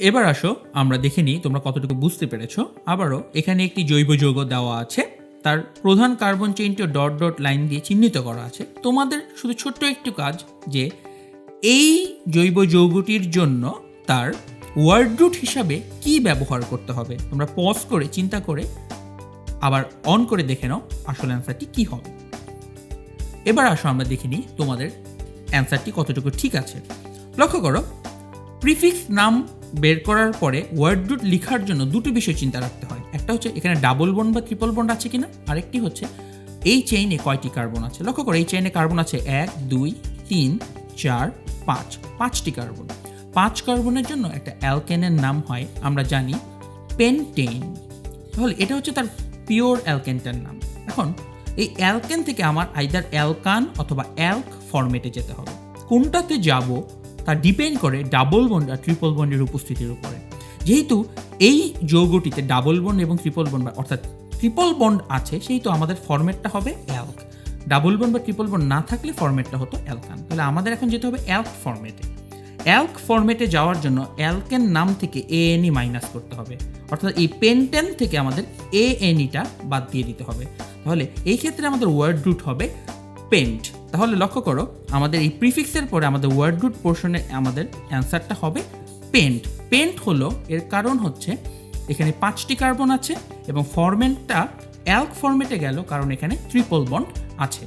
এবার আসো, আমরা দেখে নিই তোমরা কতটুকু বুঝতে পেরেছ। আবারও এখানে একটি জৈব যৌগ দেওয়া আছে। তার প্রধান কার্বন চেইনটিও ডট ডট লাইন দিয়ে চিহ্নিত করা আছে। তোমাদের শুধু ছোট্ট একটু কাজ যে, এই জৈব যৌগটির জন্য তার ওয়ার্ড রুট হিসাবে কি ব্যবহার করতে হবে? তোমরা পজ করে, চিন্তা করে, আবার অন করে দেখে নাও আসল অ্যান্সারটি কি হবে। এবার আসো, আমরা দেখে নিই তোমাদের অ্যান্সারটি কতটুকু ঠিক আছে। লক্ষ্য করো প্রিফিক্স নাম বের করার পরে ওয়ার্ড রুট লেখার জন্য দুটো বিষয় চিন্তা রাখতে হয়। একটা হচ্ছে এখানে ডাবল বন্ড বা ট্রিপল বন্ড আছে কিনা, আরেকটি হচ্ছে এই চেইনে কয়টি কার্বন আছে? লক্ষ্য করো, এই চেইনে কার্বন আছে এক, দুই, তিন, চার, পাঁচ। পাঁচটি কার্বন পাঁচ কার্বনের জন্য একটা অ্যালকেনের নাম হয়, আমরা জানি পেনটেইন তাহলে এটা হচ্ছে তার পিওর অ্যালকেনটার নাম। এখন, এই অ্যালকেন থেকে আমার আইদার অ্যালকান অথবা অ্যালক ফরম্যাটে যেতে হবে। কোনটাতে যাব? তা ডিপেন্ড করে ডাবল বন্ড আর ট্রিপল বন্ডের উপস্থিতির উপরে। যেহেতু এই যৌগটিতে ডাবল বন্ড এবং ট্রিপল বন্ড অর্থাৎ ট্রিপল বন্ড আছে সেই তো আমাদের ফরম্যাটটা হবে অ্যালক ডাবল বন্ড বা ট্রিপল বন্ড না থাকলে ফরম্যাটটা হতো অ্যালকান তাহলে আমাদের এখন যেতে হবে অ্যালক ফরম্যাটে অ্যালক ফর্মেটে যাওয়ার জন্য অ্যালকেন নাম থেকে এ এনই মাইনাস করতে হবে। অর্থাৎ এই পেন্টেন থেকে আমাদের এ এনইটা বাদ দিয়ে দিতে হবে। তাহলে এই ক্ষেত্রে আমাদের ওয়ার্ড রুট হবে পেন্ট তাহলে লক্ষ্য করো, আমাদের এই প্রিফিক্সের পরে আমাদের ওয়ার্ড রুট পোর্শনে আমাদের অ্যান্সারটা হবে পেন্ট পেন্ট হলো, এর কারণ হচ্ছে এখানে পাঁচটি কার্বন আছে এবং ফরমেন্টটা অ্যালক ফরমেটে গেল, কারণ এখানে ট্রিপল বন্ড আছে।